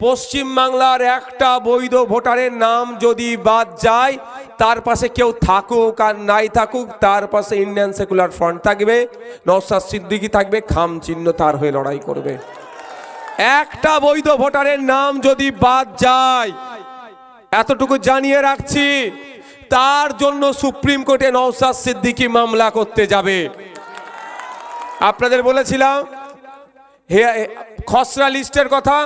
পশ্চিম বাংলার একটা বৈধ ভোটারের নাম যদি বাদ যায়, তার পাশে কেউ থাকুক আর নাই থাকুক, তার পাশে ইন্ডিয়ান সেকুলার ফ্রন্ট থাকবে নওসাদ সিদ্দিকি থাকবে, খাম চিহ্ন তার হয়ে লড়াই করবে। একটা বৈধ ভোটারের নাম যদি বাদ যায়, এতটুকু জানিয়ে রাখছি, তার জন্য সুপ্রিম কোর্টে নওসাদ সিদ্দিকি মামলা করতে যাবে। আপনাদের বলেছিলাম খসড়া লিস্টের কথা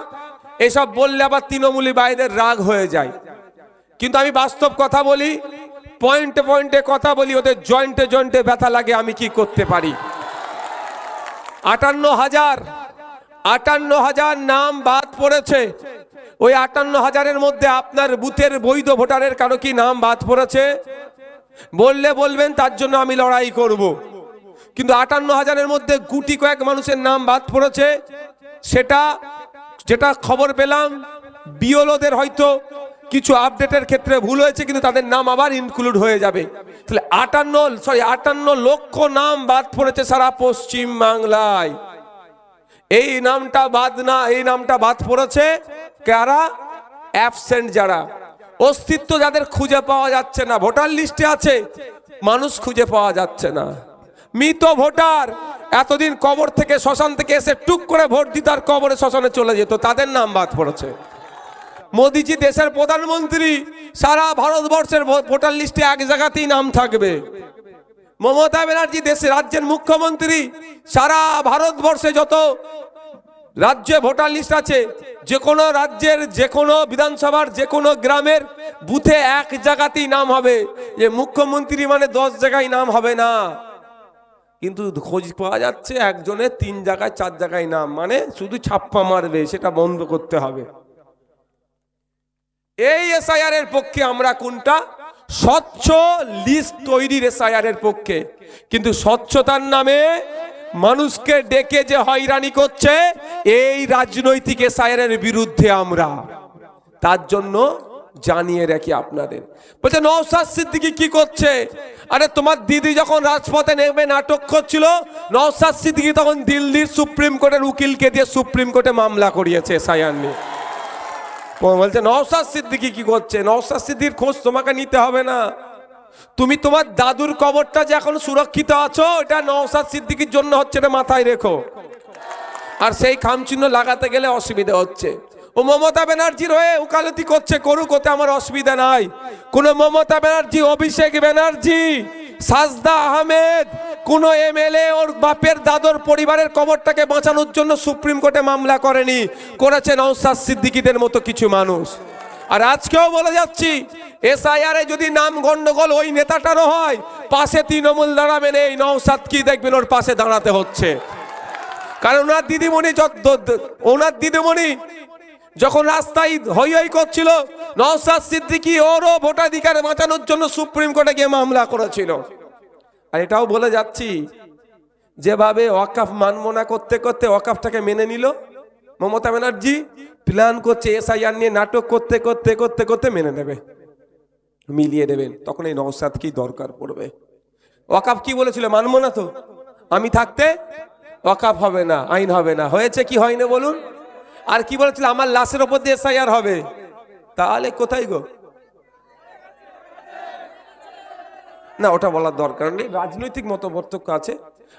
এসব বললে আবার তৃণমূলী বাইদের রাগ হয়ে যায়। কিন্তু আমি বাস্তব কথা বলি পয়েন্টে পয়েন্টে কথা বলি, ওদের জয়েন্টে জয়েন্টে ব্যথা লাগে, আমি কি করতে পারি? আটান্ন হাজার আটান্ন হাজার নাম বাদ পড়েছে। ওই আটান্ন হাজারের মধ্যে আপনার বুথের বৈধ ভোটারের কারও কি নাম বাদ পড়েছে? বললে বলবেন, তার জন্য আমি লড়াই করব। কিন্তু আটান্ন হাজারের মধ্যে গুটি কয়েক মানুষের নাম বাদ পড়েছে, সেটা যেটা খবর পেলাম, বিওলোদের হয়তো কিছু আপডেটের ক্ষেত্রে ভুল হয়েছে, কিন্তু তাদের নাম আবার ইনক্লুড হয়ে যাবে। তাহলে আটান্ন সরি আটান্ন লক্ষ নাম বাদ পড়েছে সারা পশ্চিম বাংলায়। এই নামটা বাদ না, এই নামটা বাদ পড়েছে কারা? অ্যাবসেন্ট যারা। অস্তিত্ব যাদের খুঁজে পাওয়া যাচ্ছে না, ভোটার লিস্টে আছে, মানুষ খুঁজে পাওয়া যাচ্ছে না। মৃত ভোটার। এতদিন কবর থেকে শ্মশান থেকে এসে টুক করে ভোট দিতে আর কবরে শ্মশানে চলে যেত। তাদের নাম বাদ পড়েছে। মোদিজি দেশের প্রধানমন্ত্রী, সারা ভারতবর্ষের ভোটার লিস্টে এক জায়গাতেই নাম থাকবে। মমতা ব্যানার্জি দেশে রাজ্যের মুখ্যমন্ত্রী, সারা ভারতবর্ষে যত রাজ্যে ভোটার লিস্ট আছে, যে কোনো রাজ্যের, যে কোনো বিধানসভার, যে কোনো গ্রামের বুথে এক জায়গাতেই নাম হবে। যে মুখ্যমন্ত্রী মানে দশ জায়গায় নাম হবে না। কিন্তু খোঁজ পাওয়া যাচ্ছে একজনের তিন জায়গায়, চার জায়গায় নাম। মানে শুধু ছাপ্পা মারবে, সেটা বন্ধ করতে হবে। এই এসআইআর এর পক্ষে আমরা কোনটা? স্বচ্ছ লিস্ট তৈরির এসআইআর এর পক্ষে। কিন্তু স্বচ্ছতার নামে মানুষকে ডেকে যে হয়রানি করছে, এই রাজনৈতিক এসআইআর এর বিরুদ্ধে আমরা। তার জন্য জানিয়ে রাখি আপনাদের। বলছে নওসাদ সিদ্দিকি কি করছে? আরে, তোমার দিদি যখন রাজপথে নেমে নাটক করছিল নওসাদ সিদ্দিকি তখন দিল্লির সুপ্রিম কোর্টের উকিলকে দিয়ে সুপ্রিম কোর্টে মামলা করিয়েছে এসআইআর নিয়ে বলছে নওসাদ সিদ্দিকি কি করছে? নওসাদ সিদ্দির খোঁজ তোমাকে নিতে হবে না। তুমি তোমার দাদুর কবরটা যে এখন সুরক্ষিত আছো, এটা নওসাদ সিদ্দিকির জন্য হচ্ছে, এটা মাথায় রেখো। আর সেই খামচিহ্ন লাগাতে গেলে অসুবিধা হচ্ছে। ও মমতা ব্যানার্জির হয়ে উকালতি করছে, করুক, ওতে আমার অসুবিধা নাই। কোন মমতা ব্যানার্জি, অভিষেক ব্যানার্জি, সাজদা আহমেদ, কোন এমএলএ ওর বাপের দাদর পরিবারের কবরটাকে বাঁচানোর জন্য সুপ্রিম কোর্টে মামলা করেনি, করেছে নওসাদ সিদ্দিকীদের মতো কিছু মানুষ। আর আজকেও বলে যাচ্ছি, এসআইআর যদি নাম গন্ডগোল ওই নেতাটারও হয়, পাশে তৃণমূল দাঁড়াবেন এই নওসাদ কি দেখবেন, ওর পাশে দাঁড়াতে হচ্ছে। কারণ ওনার দিদিমণি ওনার দিদিমণি যখন রাস্তায় হই হই করছিল নওসাদ সিদ্দিকি ওরও ভোটাধিকার বাঁচানোর জন্য সুপ্রিম কোর্টে গিয়ে মামলা করেছিল। আর এটাও বলে যাচ্ছি, যেভাবে ওয়াকাফ মানমনা করতে করতে ওয়াকাফটাকে মেনে নিল, মমতা ব্যানার্জি প্ল্যান করছে এসআইআর নিয়ে নাটক করতে করতে করতে করতে মেনে নেবে, মিলিয়ে দেবেন, তখন এই নওসাদকেই দরকার পড়বে? ওয়াকাফ কি বলেছিল মানবো না তো? আমি থাকতে ওয়াকাফ হবে না, আইন হবে না, হয়েছে কি হয়নি বলুন? আর কি বলেছিল, আমার লাশের ওপর দিয়ে এসআইআর হবে। তাহলে কোথায় গো? না, ওটা বলার দরকার নেই, রাজনৈতিক মতপার্থক্য আছে।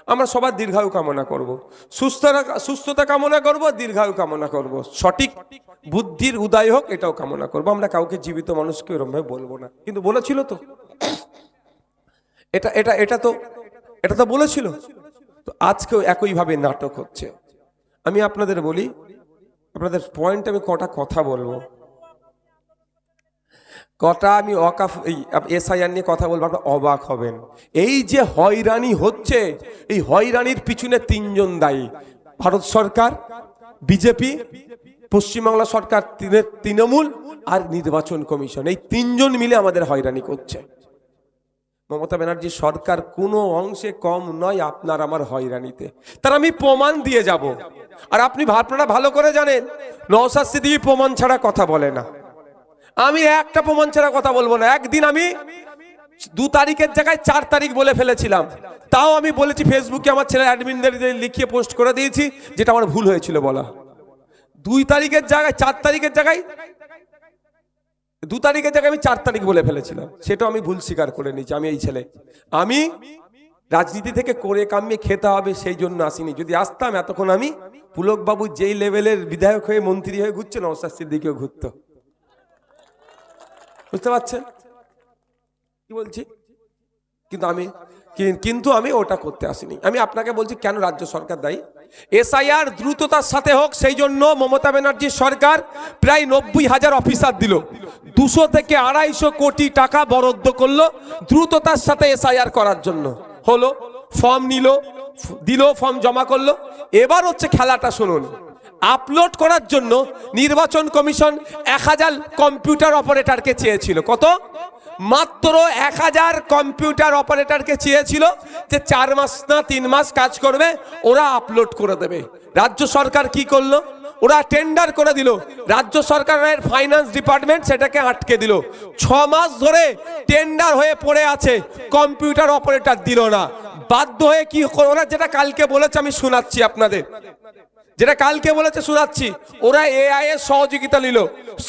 আমরা সবার দীর্ঘায়ু কামনা করব। সুস্থতা সুস্থতা কামনা করব, দীর্ঘায়ু কামনা করব। সঠিক বুদ্ধির উদয় হোক, এটাও কামনা করব। আমরা কাউকে জীবিত মানুষকে এরমভাবে বলব না। কিন্তু বলেছিল তো। এটা এটা এটা তো এটা তো বলেছিল। তো আজকেও একইভাবে নাটক হচ্ছে। আমি আপনাদের বলি আপনাদের পয়েন্ট আমি কটা কথা বলব? কটা আমি অকাফ এই, এসআইআর নিয়ে কথা বলব, আপনার অবাক হবেন। এই যে হয়রানি হচ্ছে, এই হয়রানির পিছনে তিনজন দায়ী। ভারত সরকার, বিজেপি, পশ্চিমবাংলা সরকার তৃণ- তৃণমূল আর নির্বাচন কমিশন। এই তিনজন মিলে আমাদের হয়রানি করছে। মমতা ব্যানার্জি, সরকার কোনো অংশে কম নয়, আপনার আমার হয়রানিতে। তার আমি প্রমাণ দিয়ে যাব। আর আপনি আপনারা ভালো করে জানেন নওসাদ সিদ্দিকী প্রমাণ ছাড়া কথা বলে না। আমি একটা প্রমাণ ছাড়া কথা বলব না। একদিন আমি দু তারিখের জায়গায় চার তারিখ বলে ফেলেছিলাম। তাও আমি বলেছি ফেসবুকে আমার ছেলে অ্যাডমিনদের লিখিয়ে পোস্ট করে দিয়েছি, যেটা আমার ভুল হয়েছিল বলা। দুই তারিখের জায়গায়, চার তারিখের জায়গায় দু তারিখের জায়গায় আমি চার তারিখ বলে ফেলেছিলাম, সেটাও আমি ভুল স্বীকার করে নিয়েছি, আমি এই ছেলে। আমি রাজনীতি থেকে করে কামিয়ে খেতে হবে সেই জন্য আসিনি। যদি আসতাম এতক্ষণ আমি পুলকবাবু যেই লেভেলের বিধায়ক হয়ে, মন্ত্রী হয়ে ঘুরছে নওসাদ সিদ্দিকেও ঘুরত। বুঝতে পারছেন? কি বলছি? কিন্তু আমি কিন্তু আমি ওটা করতে আসিনি। আমি আপনাকে বলছি, কেন রাজ্য সরকার দায়ী? এসআইআর দ্রুততার সাথে হোক, সেই জন্য মমতা ব্যানার্জির সরকার প্রায় নব্বই হাজার অফিসার দিল। দুশো থেকে আড়াইশো কোটি টাকা বরাদ্দ করল দ্রুততার সাথে এসআইআর করার জন্য। হলো, ফর্ম নিল, দিল, ফর্ম জমা করল। এবার হচ্ছে খেলাটা শুনুন। আপলোড করার জন্য নির্বাচন কমিশন এক হাজার কম্পিউটার অপারেটরকে চেয়েছিল। কত? মাত্র এক হাজার কম্পিউটার অপারেটরকে চেয়েছিল যে চার মাস না তিন মাস কাজ করবে, ওরা আপলোড করে দেবে। রাজ্য সরকার কি করল? ওরা টেন্ডার করে দিল। রাজ্য সরকারের ফাইন্যান্স ডিপার্টমেন্ট সেটাকে আটকে দিল। ছ মাস ধরে টেন্ডার হয়ে পড়ে আছে কম্পিউটার অপারেটর দিল না। বাধ্য হয়ে কি ওরা যেটা কালকে বলেছে আমি শোনাচ্ছি আপনাদের। যেটা কালকে বলেছে শোনাচ্ছি, ওরা এআই এর সহযোগিতা নিল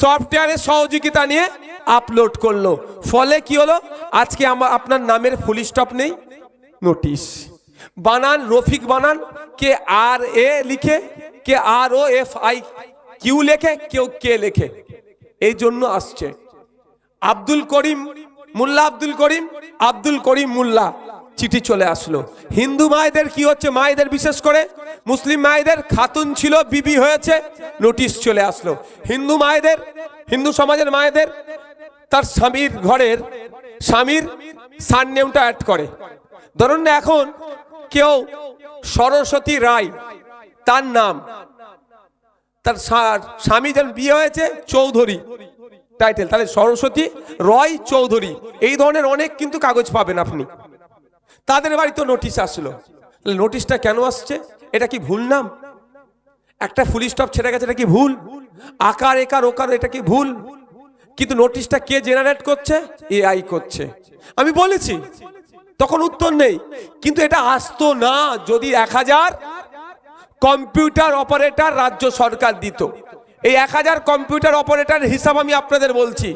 সফটওয়্যারের সহযোগিতা নিয়ে আপলোড করল। ফলে কি হলো? আজকে আমার আপনার নামের ফুল স্টপ নেই। নোটিশ বানান, রফিক বানান, কে আর এ লিখে কে R O F I Q লেখে, কেউ কে লেখে। এই জন্য আসছে। আব্দুল করিম মুল্লা, আব্দুল করিম আব্দুল করিম মুল্লা, চিঠি চলে আসলো। হিন্দু মায়েদের কি হচ্ছে? মায়েদের বিশেষ করে মুসলিম মায়েদের খাতুন ছিল, বিবি হয়েছে, নোটিশ চলে আসলো। হিন্দু মায়েদের, হিন্দু সমাজের মায়েদের, তার স্বামীর ঘরের স্বামীর সারনেমটা অ্যাড করে। ধরুন এখন কেউ সরস্বতী রায় তার নাম। তার স্বামী যেন বিয়ে হয়েছে, চৌধুরী। টাইটেল তাহলে সরস্বতী রয় চৌধুরী। এই ধরনের অনেক কিন্তু কাগজ পাবেন আপনি। তাদের বাড়িতে নোটিশ আসলো। নোটিশটা কেন আসছে? এটা কি ভুল নাম? একটা ফুল স্টপ ছেড়ে গেছে, এটা কি ভুল? আকার, একার, ওকার, এটা কি ভুল? কিন্তু নোটিশটা কে জেনারেট করছে? এআই করছে। আমি বলেছি, তখন উত্তর নেই। কিন্তু এটা আসতো না যদি এক হাজার কম্পিউটার অপারেটর রাজ্য সরকার দিত। এই এক হাজার কম্পিউটার অপারেটর হিসাব আমি আপনাদের বলছি।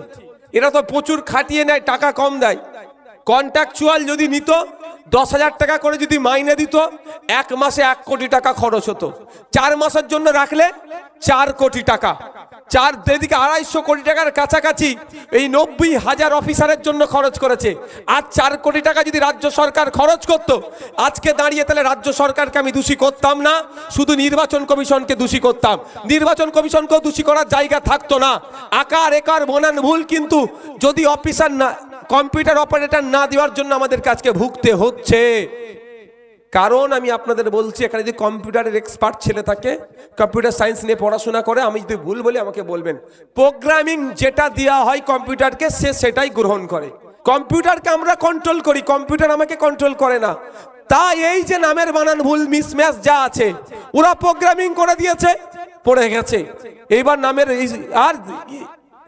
এরা তো প্রচুর খাটিয়ে নেয়, টাকা কম দেয়। কন্ট্রাকচুয়াল যদি নিত, দশ হাজার টাকা করে যদি মাইনে দিত, এক মাসে এক কোটি টাকা খরচ হতো। চার মাসের জন্য রাখলে চার কোটি টাকা। চার এদিকে আড়াইশো কোটি টাকার কাছাকাছি এই নব্বই হাজার অফিসারের জন্য খরচ করেছে। আর চার কোটি টাকা যদি রাজ্য সরকার খরচ করত, আজকে দাঁড়িয়ে তাহলে রাজ্য সরকারকে আমি দোষী করতাম না, শুধু নির্বাচন কমিশনকে দোষী করতাম। নির্বাচন কমিশনকেও দোষী করার জায়গা থাকতো না। আকার, একার, বনান, ভুল কিন্তু যদি অফিসার না, কম্পিউটার অপারেটর না দেওয়ার জন্য আমাদের কাজকে ভুগতে হচ্ছে। কারণ আমি আপনাদের বলছি, এখানে যদি কম্পিউটারের এক্সপার্ট ছেলে থাকে, কম্পিউটার সায়েন্স নিয়ে পড়াশোনা করে, আমি যদি ভুল বলি, আমাকে বলবেন। প্রোগ্রামিং যেটা দেওয়া হয় কম্পিউটারকে, সে সেটাই গ্রহণ করে। কম্পিউটারকে আমরা কন্ট্রোল করি, কম্পিউটার আমাকে কন্ট্রোল করে না। তা এই যে নামের বানান ভুল মিসম্যাচ যা আছে, ওরা প্রোগ্রামিং করে দিয়েছে, পড়ে গেছে। এইবার নামের আর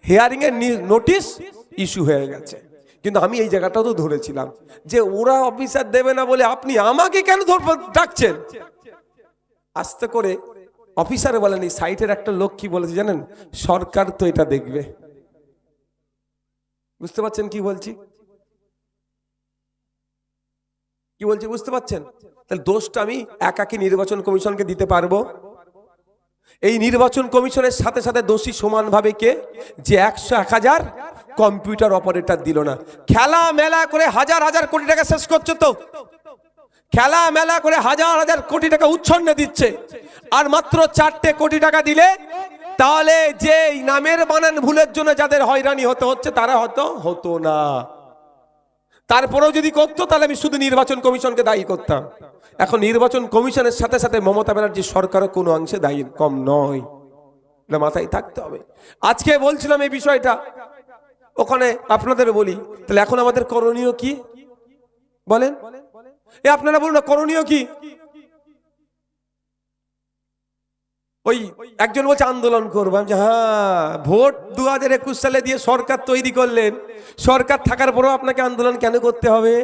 হিয়ারিং এর নোটিশ ইস্যু হয়ে গেছে। কিন্তু আমি এই জায়গাটাও তো ধরেছিলাম যে ওরা অফিসার দেবে না বলে আপনি আমাকে কেন ধর- ডাকছেন? আস্তে করে অফিসারে বলেন, এই সাইটের একটা লোক কি বলেছে জানেন? সরকার তো এটা দেখবে। বুঝতে পারছেন কি বলছি? কি বলছি বুঝতে পারছেন? তাহলে দোষটা আমি একাকি নির্বাচন কমিশনকে দিতে পারব। এই নির্বাচন কমিশনের সাথে সাথে দোষী সমানভাবে কে? যে একশো এক হাজার কম্পিউটার অপারেটর দিল না। খেলা মেলা করে হাজার হাজার কোটি টাকা শেষ করছে তো। খেলা মেলা করে হাজার হাজার কোটি টাকা উচ্ছন্নে দিচ্ছে। আর মাত্র চারটে কোটি টাকা দিলে তাহলে যে নামের বানান ভুলের জন্য যাদের হয়রানি হতে হচ্ছে, তারা হয়তো হতো না। তারপরেও যদি করতো, তাহলে আমি শুধু নির্বাচন কমিশনকে দায়ী করতাম। এখন নির্বাচন কমিশনের সাথে সাথে মমতা ব্যানার্জি সরকারও কোনো অংশে দায়ী, কম নয়। মাথায় থাকতে হবে। আজকে বলছিলাম এই বিষয়টা। ওখানে আপনাদের বলি, তাহলে এখন আমাদের করণীয় কি? বলেন। এ আপনারা বলুন না, করণীয় কি? ওই একজন বলছে, আন্দোলন করব। আমি হ্যাঁ ভোট দু হাজার একুশ সালে দিয়ে সরকার তৈরি করলেন। সরকার থাকার পরেও আপনাকে আন্দোলন কেন করতে হবে?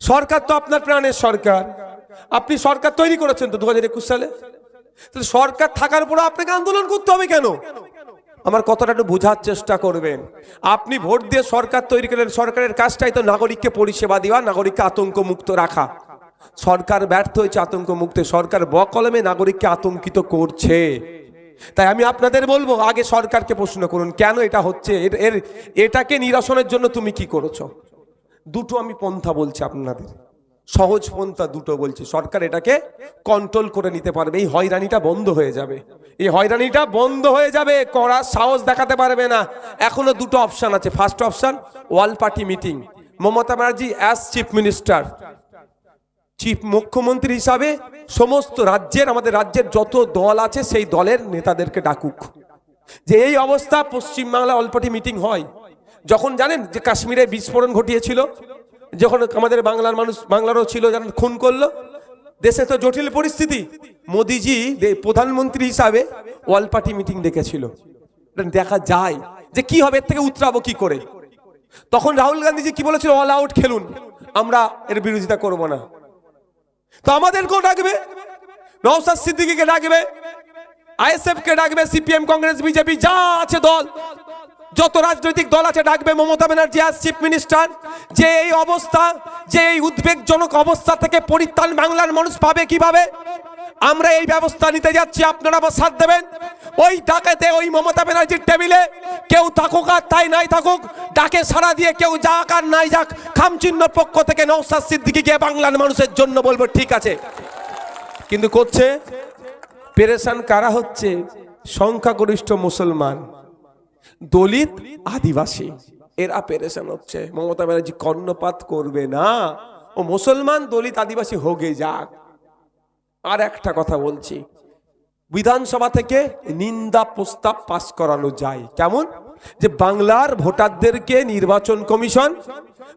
সরকার তো আপনার প্রাণের সরকার। আপনি সরকার তৈরি করেছেন তো দু হাজার একুশ সালে? সরকার থাকার পর আপনাকে আন্দোলন করতে হবে কেন? আমার কথাটা একটু বোঝার চেষ্টা করবেন। আপনি ভোট দিয়ে সরকার তৈরি করলেন, সরকারের কাজটাই তো নাগরিককে পরিষেবা দেওয়া, নাগরিককে আতঙ্ক মুক্ত রাখা। সরকার ব্যর্থ হয়েছে আতঙ্ক মুক্তে সরকার বকলমে নাগরিককে আতঙ্কিত করছে। তাই আমি আপনাদের বলব, আগে সরকারকে প্রশ্ন করুন, কেন এটা হচ্ছে? এর, এটাকে নিরসনের জন্য তুমি কি করেছ? দুটো আমি পন্থা বলছি আপনাদের। সহজ পন্থা দুটো বলছি। সরকার এটাকে কন্ট্রোল করে নিতে পারবে। এই হয়রানিটা বন্ধ হয়ে যাবে। এই হয়রানিটা বন্ধ হয়ে যাবে করার সাহস দেখাতে পারবে না। এখনও দুটো অপশান আছে। First option all party meeting Mamata Banerjee as chief minister chief মুখ্যমন্ত্রী হিসাবে সমস্ত রাজ্যের, আমাদের রাজ্যের যত দল আছে, সেই দলের নেতাদেরকে ডাকুক। যে এই অবস্থা পশ্চিমবাংলা অল্পটি মিটিং হয়। যখন জানেন যে কাশ্মীরে বিস্ফোরণ ঘটিয়েছিল যখন আমাদের বাংলার মানুষ, বাংলারও ছিল যারা খুন করল, দেশে তো জটিল পরিস্থিতি। মোদিজি প্রধানমন্ত্রী হিসাবে ওয়াল পার্টি মিটিং ডেকেছিল। দেখা যায় যে কি হবে, এর থেকে উতরাবো কি করে? তখন রাহুল গান্ধীজি কি বলেছিল? অল আউট খেলুন। আমরা এর বিরোধিতা করব না। তো আমাদের আমাদেরকেও ডাকবে? নওসাদ সিদ্দিকিকে ডাকবে? আইএসএফ কে ডাকবে? সিপিএম, কংগ্রেস, বিজেপি, যা আছে দল। যত রাজনৈতিক দল আছে, ডাকবে মমতা ব্যানার্জি আজ চিফ মিনিস্টার যে এই অবস্থা, যে এই উদ্বেগজনক অবস্থা থেকে পরিত্রাণ বাংলার মানুষ পাবে কীভাবে? আমরা এই ব্যবস্থা নিতে যাচ্ছি, আপনারা আবার সাথ দেবেন। ওই ডাকেতে ওই মমতা ব্যানার্জির টেবিলে কেউ থাকুক আর তাই নাই থাকুক, ডাকে সাড়া দিয়ে কেউ যাক আর নাই যাক খামচিহ্ন পক্ষ থেকে নৌসাদ গিয়ে বাংলার মানুষের জন্য বলব, ঠিক আছে। কিন্তু করছে, পেরেশান কারা হচ্ছে? সংখ্যাগরিষ্ঠ মুসলমান। দলিত আদিবাসী। এরা পেরেশান হচ্ছে, মমতা ব্যানার্জি কর্ণপাত করবে না। ও মুসলমান দলিত আদিবাসী হোগে যাক। আর একটা কথা বলছি, বিধানসভা থেকে নিন্দা প্রস্তাব পাস করানো যায়। কেমন? যে বাংলার ভোটারদেরকে নির্বাচন কমিশন,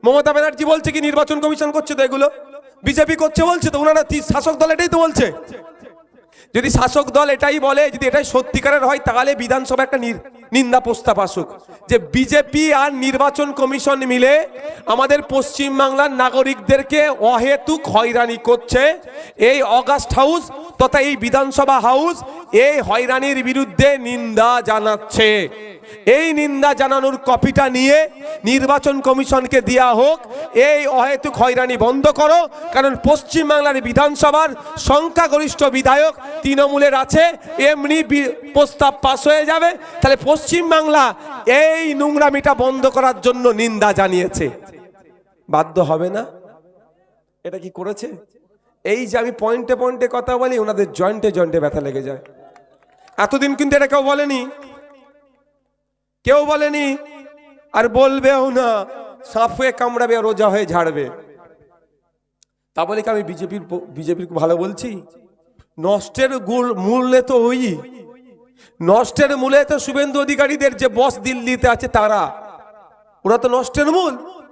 মমতা ব্যানার্জি বলছে কি নির্বাচন কমিশন করছে তো এগুলো? বিজেপি করছে বলছে তো ওনারা শাসক দল এটাই তো বলছে। যদি শাসক দল এটাই বলে, যদি এটাই সত্যিকারের হয়, তাহলে বিধানসভা একটা নিন্দা প্রস্তাব আসুক। যে বিজেপি আর নির্বাচন কমিশন মিলে আমাদের পশ্চিমবাংলার নাগরিকদেরকে অহেতুক হয়রানি করছে। এই অগাস্ট হাউস তথা এই বিধানসভা হাউস এই হয়রানির বিরুদ্ধে নিন্দা জানাচ্ছে। এই নিন্দা জানানোর কপিটা নিয়ে নির্বাচন কমিশনকে দেওয়া হোক, এই অহেতুক হয়রানি বন্ধ করো, কারণ পশ্চিমবাংলার বিধানসভার সংখ্যাগরিষ্ঠ বিধায়ক তৃণমূলের আছে, এমনি প্রস্তাব পাস হয়ে যাবে। তাহলে পশ্চিমবাংলা এই নোংরামিটা বন্ধ করার জন্য নিন্দা জানিয়েছে। বাধ্য হবে না? এটা কি করেছে? এই যে আমি পয়েন্টে পয়েন্টে কথা বলি, ওনাদের জয়েন্টে জয়েন্টে ব্যথা লেগে যায়। এতদিন কিন্তু এটা কেউ বলেনি। কেউ বলেনি, আর বলবেও না হয়ে কামড়াবে, রোজা হয়ে ঝাড়বে। তা বলে কি আমি বিজেপির বিজেপির ভালো বলছি? নষ্টের গুল মূল্যে তো ওই। নষ্টের মূলে তো শুভেন্দু অধিকারীদের যে বস দিল্লিতে আছে, তারা। ওরা তো নষ্টের মূল।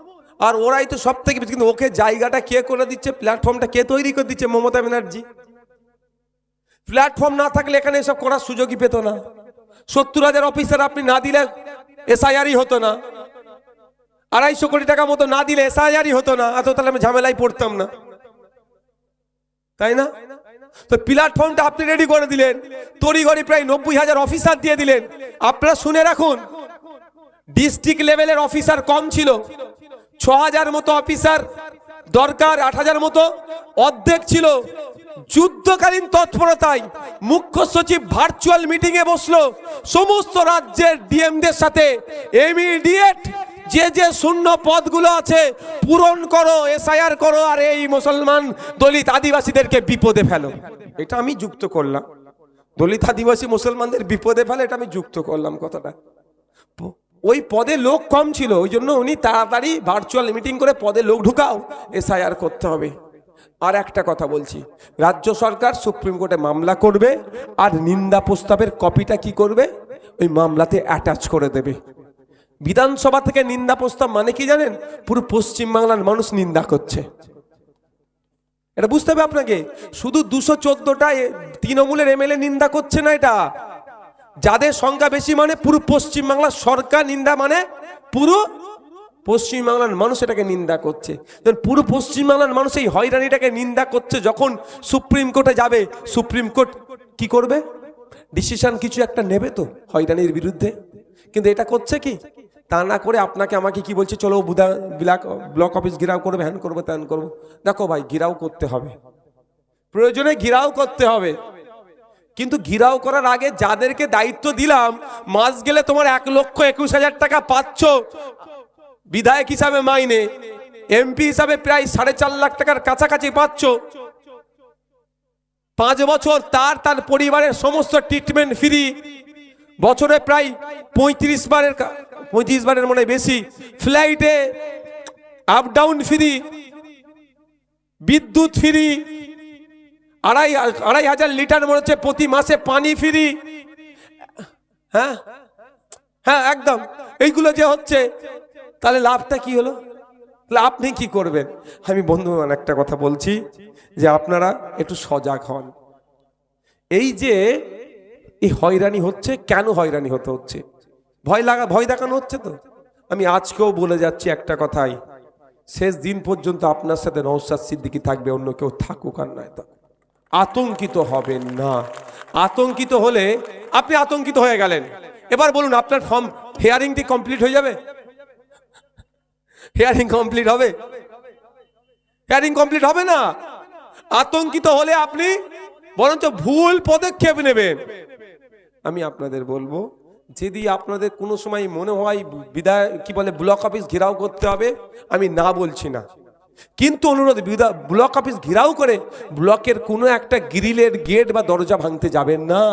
আর ওরাই তো সব থেকে কিন্তু ওকে জায়গাটা কে করে দিচ্ছে? প্ল্যাটফর্মটা কে তৈরি করে দিচ্ছে মমতা ব্যানার্জি? প্ল্যাটফর্ম না থাকলে এখানে এসব করার সুযোগই পেত না। সত্তর হাজার অফিসার আপনি না দিলে এসআইআরই হতো না। আড়াইশো কোটি টাকা মতো না দিলে এসআইআরই হতো না। এত তাহলে আমি ঝামেলায় পড়তাম না। তাই না? তো প্ল্যাটফর্মটা আপনি রেডি করে দিলেন। তড়িঘড়ি প্রায় নব্বই হাজার অফিসার দিয়ে দিলেন। আপনারা শুনে রাখুন ডিস্ট্রিক্ট লেভেলের অফিসার কম ছিল। ছ হাজার মতো অফিসার, দরকার আট হাজার মতো। অর্ধেক ছিল যুদ্ধকালীন তৎপরতায়। মুখ্য সচিব ভার্চুয়াল মিটিং এ বসল। সমস্ত রাজ্যের ডিএমদের সাথে ইমিডিয়েট যে যে শূন্য পদগুলো আছে, পূরণ করো, এসআইআর করো, আর এই মুসলমান দলিত আদিবাসীদেরকে বিপদে ফেলো। এটা আমি যুক্ত করলাম। দলিত আদিবাসী মুসলমানদের বিপদে ফেলে এটা আমি যুক্ত করলাম কথাটা। ওই পদে লোক কম ছিল, ওই জন্য উনি তাড়াতাড়ি ভার্চুয়াল মিটিং করে পদে লোক ঢুকাও এসআইআর করতে হবে। আর একটা কথা বলছি, রাজ্য সরকার সুপ্রিম কোর্টে মামলা করবে আর নিন্দা প্রস্তাবের কপিটা কি করবে? ওই মামলাতে অ্যাটাচ করে দেবে। বিধানসভা থেকে নিন্দা প্রস্তাব মানে কি জানেন? পুরো পশ্চিম বাংলার মানুষ নিন্দা করছে। এটা বুঝতে হবে আপনাকে, শুধু দুশো চোদ্দটা তৃণমূলের এমএলএ নিন্দা করছে না এটা। যাদের সংখ্যা বেশি মানে পুরো পশ্চিম বাংলার সরকার নিন্দা মানে পুরো পশ্চিম বাংলার মানুষ এটাকে নিন্দা করছে। পুরো পশ্চিম বাংলার মানুষ এই হয়রানিটাকে নিন্দা করছে যখন সুপ্রিম কোর্টে যাবে। সুপ্রিম কোর্ট কি করবে? ডিসিশন কিছু একটা নেবে তো হয়রানির বিরুদ্ধে। কিন্তু এটা করছে কি? তা না করে আপনাকে আমাকে কি বলছে, চলো বুধা ব্লক ব্লক অফিস ঘিরাও করবে, হ্যান করব, ত্যান করব। দেখো ভাই, ঘিরাও করতে হবে। প্রয়োজনে ঘিরাও করতে হবে। কিন্তু ঘিরাও করার আগে যাদেরকে দায়িত্ব দিলাম, মাস গেলে তোমার এক লক্ষ একুশ হাজার টাকা পাচ্ছ। বিধায়ক হিসাবে মাইনে, এমপি হিসাবে প্রায় সাড়ে চার লাখ টাকার কাছাকাছি পাচ্ছ। পাঁচ বছর তার তার পরিবারের সমস্ত ট্রিটমেন্ট ফ্রি বছরে প্রায় পঁয়ত্রিশ বারের পঁয়ত্রিশ বারের মনে বেশি। ফ্লাইটে আপ ডাউন ফ্রি বিদ্যুৎ ফ্রি আড়াই আড়াই হাজার লিটার মনে হচ্ছে প্রতি মাসে পানি ফিরি। হ্যাঁ? হ্যাঁ একদম। এইগুলো যে হচ্ছে, তাহলে লাভটা কি হলো? আপনি কি করবেন? আমি বন্ধুগণ একটা কথা বলছি, যে আপনারা একটু সজাগ হন। এই যে, এই হয়রানি হচ্ছে, কেন হয়রানি হতে হচ্ছে? ভয় লাগা ভয় দেখানো হচ্ছে তো? আমি আজকেও বলে যাচ্ছি একটা কথাই। শেষ দিন পর্যন্ত আপনার সাথে নৌসাদ সিদ্দিকি থাকবে, অন্য কেউ থাকুক আর নয় থাকুক। আতঙ্কিত হবেন না। আতঙ্কিত হলে আপনি আতঙ্কিত হয়ে গেলেন। এবার বলুন, আপনার ফর্ম হেয়ারিংটি কমপ্লিট হয়ে যাবে? হেয়ারিং কমপ্লিট হবে? হেয়ারিং কমপ্লিট হবে না? আতঙ্কিত হলে আপনি বরঞ্চ ভুল পদক্ষেপ নেবেন। আমি আপনাদের বলব, যদি আপনাদের কোনো সময় মনে হয় বিদায় কি বলে ব্লক অফিস ঘেরাও করতে হবে, আমি না বলছি না। কিন্তু অনুরোধ ব্লক অফিস ঘেরাও করে ব্লকের কোনো একটা গ্রিলের গেট বা দরজা ভাঙতে যাবেন না।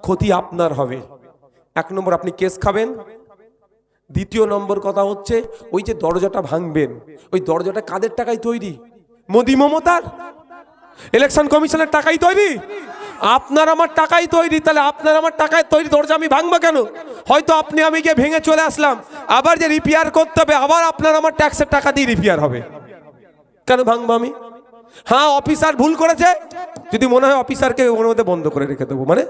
ক্ষতি আপনার হবে। এক নম্বর, আপনি কেস খাবেন। দ্বিতীয় নম্বর কথা হচ্ছে, ওই যে দরজাটা ভাঙবেন, ওই দরজাটা কাদের টাকায় তৈরি? মোদি মমতার? ইলেকশন কমিশনের টাকাই তৈরি? আপনার আমার টাকাই তৈরি, তাহলে আপনার আমার টাকায় তৈরি দরজা আমি ভাঙবো কেন? হয়তো আপনি আমি গিয়ে ভেঙে চলে আসলাম। আবার যে রিপেয়ার করতে হবে, আবার আপনার আমার ট্যাক্সের টাকা দিয়ে রিপেয়ার হবে। কেন ভাঙবো আমি? হ্যাঁ অফিসার ভুল করেছে। যদি মনে হয় অফিসারকে ওর মধ্যে বন্ধ করে রেখে দেবো। মানে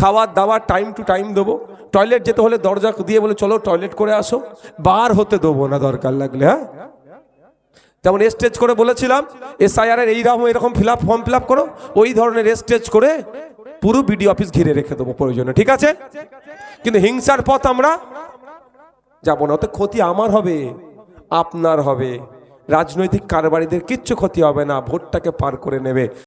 খাওয়ার, দাওয়ার টাইম টু টাইম দেবো। টয়লেট যেতে হলে দরজা দিয়ে বলে, চলো টয়লেট করে আসো। বার হতে দেবো না দরকার লাগলে হ্যাঁ? যেমন স্টেজ করে বলেছিলাম এসআইআর এর এইরকম, এরকম fill up form fill up করো। ওই ধরনের স্টেজ করে পুরো বিডি অফিস ঘিরে রেখে দেবো প্রয়োজনে, ঠিক আছে? কিন্তু হিংসার পথ আমরা যাব না ওতে ক্ষতি আমার হবে, আপনার হবে। রাজনৈতিক কারবারিদের কিচ্ছু ক্ষতি হবে না ভোটটাকে পার করে নেবে।